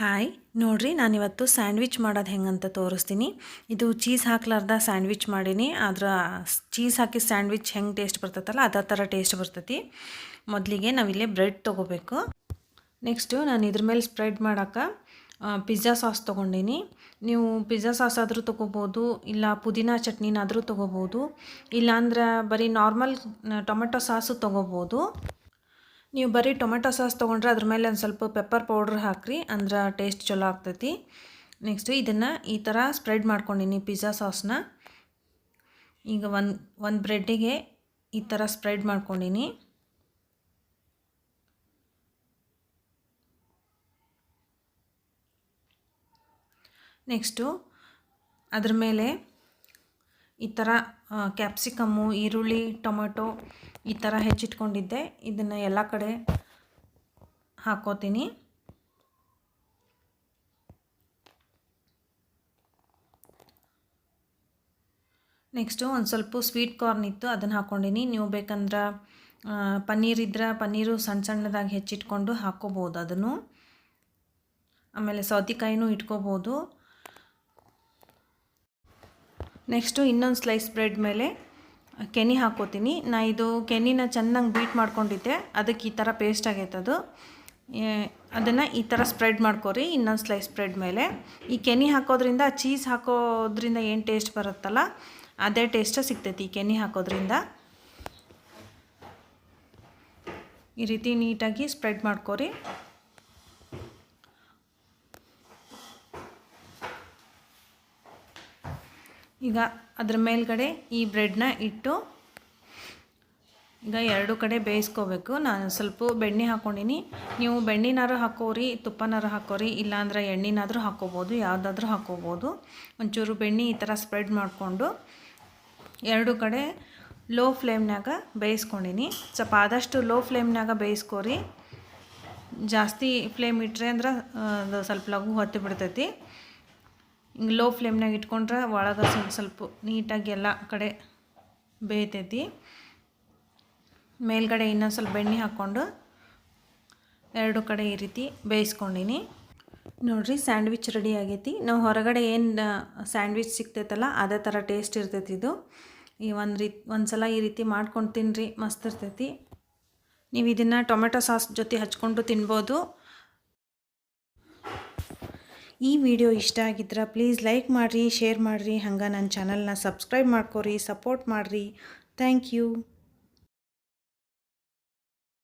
Hi. ನೋಡ್ರಿ, ನಾನಿವತ್ತು sandwich ಮಾಡೋದು ಹೆಂಗಂತ ತೋರಿಸ್ತೀನಿ. ಇದು ಚೀಸ್ ಹಾಕ್ಲಾರ್ದ ಸ್ಯಾಂಡ್ವಿಚ್ ಮಾಡೀನಿ. ಆದ್ರೆ ಚೀಸ್ ಹಾಕಿ ಸ್ಯಾಂಡ್ವಿಚ್ ಹೆಂಗೆ ಟೇಸ್ಟ್ ಬರ್ತೈತಲ್ಲ, ಅದೇ ಥರ ಟೇಸ್ಟ್ ಬರ್ತೈತಿ. ಮೊದಲಿಗೆ ನಾವಿಲ್ಲೇ ಬ್ರೆಡ್ ತೊಗೋಬೇಕು. ನೆಕ್ಸ್ಟು ನಾನು ಇದ್ರ ಮೇಲೆ ಸ್ಪ್ರೆಡ್ ಮಾಡೋಕೆ ಪಿಜ್ಜಾ ಸಾಸ್ ತೊಗೊಂಡೀನಿ. ನೀವು ಪಿಜ್ಜಾ ಸಾಸ್ ಆದರೂ ತೊಗೋಬೋದು, ಇಲ್ಲ ಪುದೀನ ಚಟ್ನಿನಾದರೂ ತೊಗೋಬೋದು, ಇಲ್ಲಾಂದ್ರೆ ಬರೀ ನಾರ್ಮಲ್ ಟೊಮೆಟೊ ಸಾಸು ತೊಗೋಬೋದು. ನೀವು ಬರೀ ಟೊಮೆಟೊ ಸಾಸ್ ತೊಗೊಂಡ್ರೆ ಅದ್ರ ಮೇಲೆ ಒಂದು ಸ್ವಲ್ಪ ಪೆಪ್ಪರ್ ಪೌಡ್ರ್ ಹಾಕ್ರಿ, ಅಂದ್ರೆ ಟೇಸ್ಟ್ ಚಲೋ ಆಗ್ತೈತಿ. ನೆಕ್ಸ್ಟು ಇದನ್ನು ಈ ಥರ ಸ್ಪ್ರೆಡ್ ಮಾಡ್ಕೊಂಡಿನಿ ಪಿಜ್ಜಾ ಸಾಸ್ನ ಈಗ ಒಂದು ಒಂದು ಬ್ರೆಡ್ಡಿಗೆ ಈ ಥರ ಸ್ಪ್ರೆಡ್ ಮಾಡ್ಕೊಂಡಿನಿ. ನೆಕ್ಸ್ಟು ಅದ್ರ ಮೇಲೆ ಈ ಥರ ಕ್ಯಾಪ್ಸಿಕಮ್ಮು ಈರುಳ್ಳಿ, ಟೊಮೆಟೊ ಈ ಥರ ಹೆಚ್ಚಿಟ್ಕೊಂಡಿದ್ದೆ. ಇದನ್ನು ಎಲ್ಲ ಕಡೆ ಹಾಕೋತೀನಿ. ನೆಕ್ಸ್ಟು ಒಂದು ಸ್ವಲ್ಪ ಸ್ವೀಟ್ ಕಾರ್ನ್ ಇತ್ತು, ಅದನ್ನು ಹಾಕ್ಕೊಂಡಿನಿ ನೀವು ಬೇಕಂದ್ರೆ ಪನ್ನೀರ್ ಇದ್ರೆ ಪನ್ನೀರು ಸಣ್ಣ ಸಣ್ಣದಾಗಿ ಹೆಚ್ಚಿಟ್ಕೊಂಡು ಹಾಕ್ಕೋಬೋದು ಅದನ್ನು. ಆಮೇಲೆ ಸೌತೆಕಾಯಿನೂ ಇಟ್ಕೋಬೋದು. ನೆಕ್ಸ್ಟು ಇನ್ನೊಂದು ಸ್ಲೈಸ್ ಬ್ರೆಡ್ ಮೇಲೆ ಕೆನಿ ಹಾಕೋತೀನಿ. ನಾ ಇದು ಕೆನಿನ ಚೆನ್ನಾಗಿ ಬೀಟ್ ಮಾಡ್ಕೊಂಡಿದ್ದೆ. ಅದಕ್ಕೆ ಈ ಥರ ಪೇಸ್ಟ್ ಆಗೈತೆ ಅದು. ಅದನ್ನು ಈ ಥರ ಸ್ಪ್ರೆಡ್ ಮಾಡ್ಕೊರಿ ಇನ್ನೊಂದು ಸ್ಲೈಸ್ ಬ್ರೆಡ್ ಮೇಲೆ. ಈ ಕೆನಿ ಹಾಕೋದ್ರಿಂದ ಚೀಸ್ ಹಾಕೋದ್ರಿಂದ ಏನು ಟೇಸ್ಟ್ ಬರುತ್ತಲ್ಲ, ಅದೇ ಟೇಸ್ಟ್ ಸಿಗ್ತೈತಿ ಈ ಕೆನಿ ಹಾಕೋದ್ರಿಂದ. ಈ ರೀತಿ ನೀಟಾಗಿ ಸ್ಪ್ರೆಡ್ ಮಾಡ್ಕೊರಿ. ಈಗ ಅದ್ರ ಮೇಲ್ಗಡೆ ಈ ಬ್ರೆಡ್ನ ಇಟ್ಟು ಈಗ ಎರಡು ಕಡೆ ಬೇಯಿಸ್ಕೋಬೇಕು. ನಾನು ಸ್ವಲ್ಪ ಬೆಣ್ಣೆ ಹಾಕ್ಕೊಂಡಿನಿ ನೀವು ಬೆಣ್ಣಿನಾರು ಹಾಕೋರಿ ತುಪ್ಪನಾರು ಹಾಕೋರಿ, ಇಲ್ಲಾಂದ್ರೆ ಎಣ್ಣೆನಾದರೂ ಹಾಕೋಬೋದು, ಯಾವುದಾದ್ರೂ ಹಾಕೋಬೋದು. ಒಂಚೂರು ಬೆಣ್ಣೆ ಈ ಥರ ಸ್ಪ್ರೆಡ್ ಮಾಡಿಕೊಂಡು ಎರಡು ಕಡೆ ಲೋ ಫ್ಲೇಮ್ನಾಗ ಬೇಯಿಸ್ಕೊಂಡಿನಿ. ಸ್ವಲ್ಪ ಆದಷ್ಟು ಲೋ ಫ್ಲೇಮ್ನಾಗ ಬೇಯಿಸ್ಕೋರಿ. ಜಾಸ್ತಿ ಫ್ಲೇಮ್ ಇಟ್ಟರೆ ಅಂದ್ರೆ ಅದು ಸ್ವಲ್ಪ ಲಘು ಹೊತ್ತು ಬಿಡ್ತೈತಿ. ಹಿಂಗೆ ಲೋ ಫ್ಲೇಮ್ನಾಗ ಇಟ್ಕೊಂಡ್ರೆ ಒಳಗೆ ಸ್ವಲ್ಪ ಸ್ವಲ್ಪ ನೀಟಾಗಿ ಎಲ್ಲ ಕಡೆ ಬೇಯ್ತೈತಿ. ಮೇಲ್ಗಡೆ ಇನ್ನೊಂದು ಸ್ವಲ್ಪ ಬೆಣ್ಣೆ ಹಾಕ್ಕೊಂಡು ಎರಡು ಕಡೆ ಈ ರೀತಿ ಬೇಯಿಸ್ಕೊಂಡಿನಿ. ನೋಡಿರಿ ಸ್ಯಾಂಡ್ವಿಚ್ ರೆಡಿ ಆಗೈತಿ. ನಾವು ಹೊರಗಡೆ ಏನು ಸ್ಯಾಂಡ್ವಿಚ್ ಸಿಗ್ತೈತಲ್ಲ ಅದೇ ಥರ ಟೇಸ್ಟ್ ಇರ್ತೈತಿ ಇದು. ಈ ಒಂದು ರೀತಿ ಒಂದು ಸಲ ಈ ರೀತಿ ಮಾಡ್ಕೊಂಡು ತಿನ್ನಿರಿ ಮಸ್ತ್ ಇರ್ತೈತಿ. ನೀವು ಇದನ್ನು ಟೊಮೆಟೊ ಸಾಸ್ ಜೊತೆ ಹಚ್ಕೊಂಡು ತಿನ್ಬೋದು. ಈ ವಿಡಿಯೋ ಇಷ್ಟ ಆಗಿದ್ರೆ ಪ್ಲೀಸ್ ಲೈಕ್ ಮಾಡಿರಿ ಶೇರ್ ಮಾಡಿರಿ, ಹಂಗೆ ನನ್ನ ಚಾನಲ್ನ ಸಬ್ಸ್ಕ್ರೈಬ್ ಮಾಡ್ಕೊರಿ ಸಪೋರ್ಟ್ ಮಾಡಿರಿ. Thank you